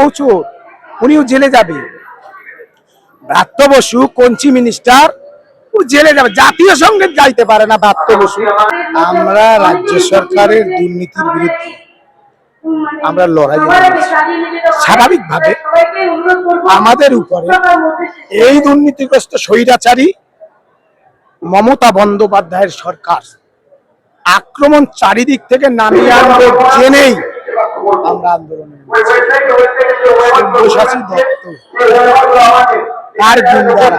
ও চোর উনিও জেলে যাবে। ব্রাত্য বসু কঞ্চি মিনিস্টার ও জেলে যাবে। জাতীয় সংগীত গাইতে পারে না ব্রাত্য বসু। আমরা রাজ্য সরকারের দুর্নীতির বিরুদ্ধে আমরা লড়াই। স্বাভাবিকভাবে আমাদের উপরে এই দুর্নীতিগ্রস্ত স্বৈরাচারী মমতা বন্দ্যোপাধ্যায়ের সরকার আক্রমণ চারিদিক থেকে নামিয়ে আনবে জেনেই। আমরা আন্দোলনে। সব্যসাচী দত্ত তার গুন্ডারা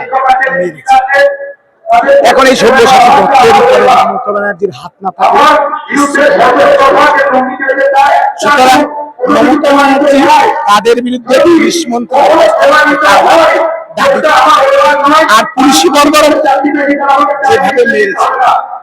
মেরেছে এখন এই সব্যসাচী দত্তের উপরে মমতা ব্যানার্জির হাত না থাকে সুতরাং মমতা ব্যানার্জি তাদের বিরুদ্ধে পুলিশ মন্ত্রী আর পুলিশি বর্বরতা যেভাবে মেরেছে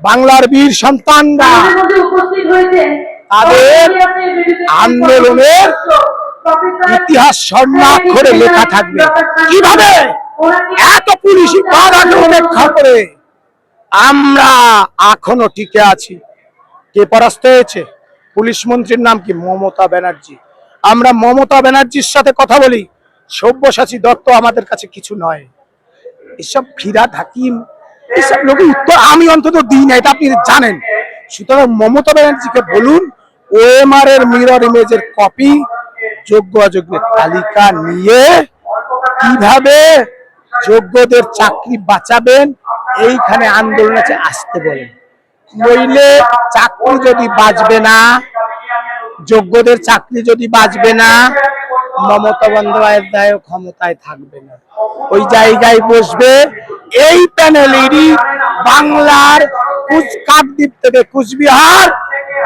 বাংলার বীর সন্তানরা তাদের আন্দোলনের ইতিহাস স্বর্ণাক্ষরে লেখা থাকবে। কীভাবে? এত পুলিশি বাধাকে উপেক্ষা করে। আমরা এখনও টিকে আছি। কে পরাস্ত হয়েছে? পুলিশ মন্ত্রীর নাম কি? মমতা ব্যানার্জি। আমরা মমতা ব্যানার্জির সাথে কথা বলি। সব্যসাচী দত্ত আমাদের কাছে কিছু নয়। এসব ফিরাদ হাকিম এসব লোক উত্তর আমি অন্তত দিই না, এটা আপনি জানেন। সুতরাং মমতা ব্যানার্জিকে বলুন ওএমআর এর মিরর ইমেজের কপি যোগ্য অযোগ্যের তালিকা নিয়ে কীভাবে যোগ্যদের চাকরি বাঁচাবেন, এইখানে আন্দোলন আছে, আসতে বলেন। নইলে চাকরি যদি বাঁচবে না, যোগ্যদের চাকরি যদি বাঁচবে না, মমতা বন্দ্যোপাধ্যায় ক্ষমতায় থাকবে না। ওই জায়গায় বসবে এই প্যানেলেরই বাংলার কুচ কাকদ্বীপ থেকে কুচবিহার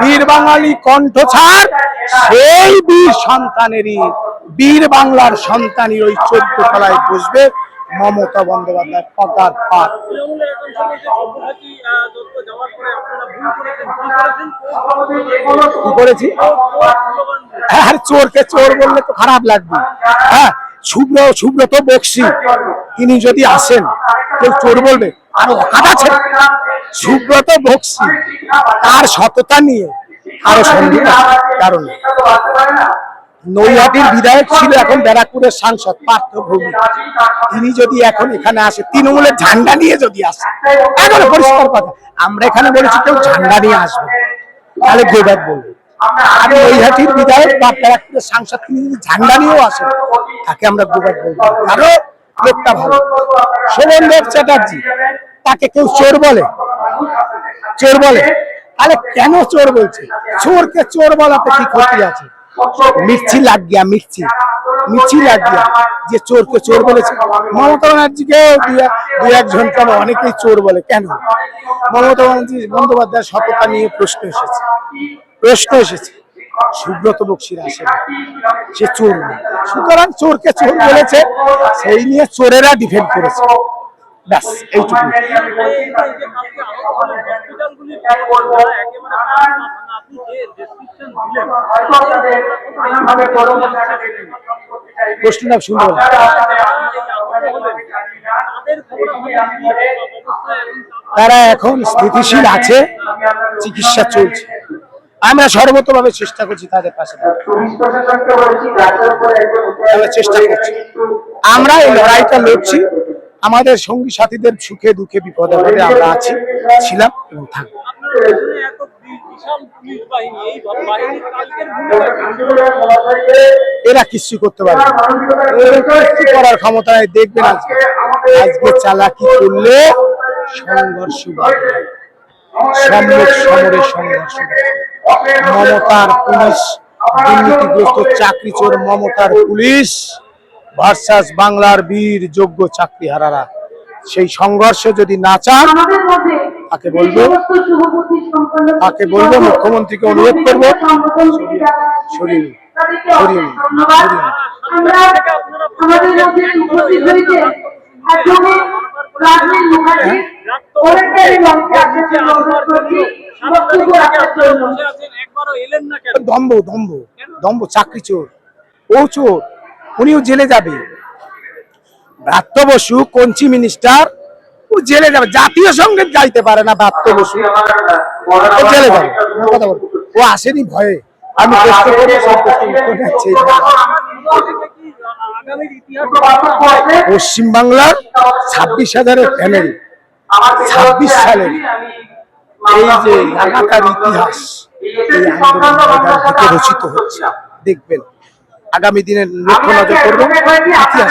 বীর বাঙালি কণ্ঠছাড় সেই বীর সন্তানেরই, বীর বাংলার সন্তানই ওই চোদ্দ তলায় বসবে মমতা বন্দ্যোপাধ্যায় আর চোরকে চোর বললে তো খারাপ লাগবে। হ্যাঁ শুভ্র সুব্রত বক্সি, তিনি যদি আসেন কেউ চোর বলবে আর অকাত আছে। সুব্রত বক্সি তার সততা নিয়ে আরও সন্দেহ। কারণ নৈহাটির বিধায়ক ছিল এখন ব্যারাকপুরের সাংসদ পার্থ ভৌমিক তিনি যদি এখন এখানে আসে তৃণমূলের ঝান্ডা নিয়ে যদি আসে একেবারে পরিষ্কার কথা আমরা এখানে বলেছি কেউ ঝান্ডা নিয়ে আসবে তাহলে গোবাদ বলবে? আর নৈহাটির বিধায়ক বা ব্যারাকপুরের সাংসদ তিনি যদি ঝান্ডা নিয়েও আসেন তাকে আমরা গোবাদ বলব? কারণ লোকটা ভালো। শোভনদেব চ্যাটার্জি, তাকে কেউ চোর বলে? চোর বলে? তাহলে কেন চোর বলছে? চোরকে চোর বলাতে কি ক্ষতি আছে? মির্চি লাগ গিয়া, মির্চি। মির্চি লাগ গিয়া, যে চোরকে চোর বলেছে। মমতা ব্যানার্জিকে দু একজন কেন অনেকেই চোর বলে? কেন? মমতা ব্যানার্জি বন্দ্যোপাধ্যায় সততা নিয়ে প্রশ্ন এসেছে। প্রশ্ন এসেছে। সুব্রত বক্সির আসে সে চোর সুতরাং চোরকে চোর বলেছে, সেই নিয়ে চোরেরা ডিফেন্ড করেছে। তারা এখন স্থিতিশীল আছে, চিকিৎসা চলছে। আমরা সর্বতভাবে চেষ্টা করছি তাদের পাশে চেষ্টা করছি আমরা এই লড়াইটা লড়ছি আমাদের সঙ্গী সাথীদের সুখে দুঃখে বিপদে আপদে আমরা আছি, ছিলাম এবং থাকব? এরা কিছু করতে। এদের কিচ্ছু করার ক্ষমতা দেখবেন আজকে আজকে চালাকি করলে সংঘর্ষ সম্মুখ সংঘর্ষ। মমতার পুলিশ দুর্নীতিগ্রস্ত চাকরি চোর মমতার পুলিশ ভার্সাস বাংলার বীর যোগ্য চাকরি হারারা সেই সংঘর্ষে যদি না চান তাকে বলব? তাকে বলব? মুখ্যমন্ত্রীকে অনুরোধ করব। সরিয়ে নিন, সরিয়ে নিন, সরিয়ে দম্ভ দম্ভ দম্ভ চাকরি চোর ও চোর উনিও জেলে যাবে। ব্রাত্য বসু কঞ্চি মিনিস্টার ও জেলে যাবে জাতীয় সংগীত গাইতে পারে না ব্রাত্য বসু। ও জেলে যাবে। কথা বল ও আসেনি ভয়ে। আমি সব পশ্চিমবাংলার ছাব্বিশ হাজারের প্যানেল ছাব্বিশ সালের এই যে লাগাতার ইতিহাস এই আন্দোলন রচিত হচ্ছে। দেখবেন আগামী দিনের লক্ষ্য নজর করবেন ইতিহাস।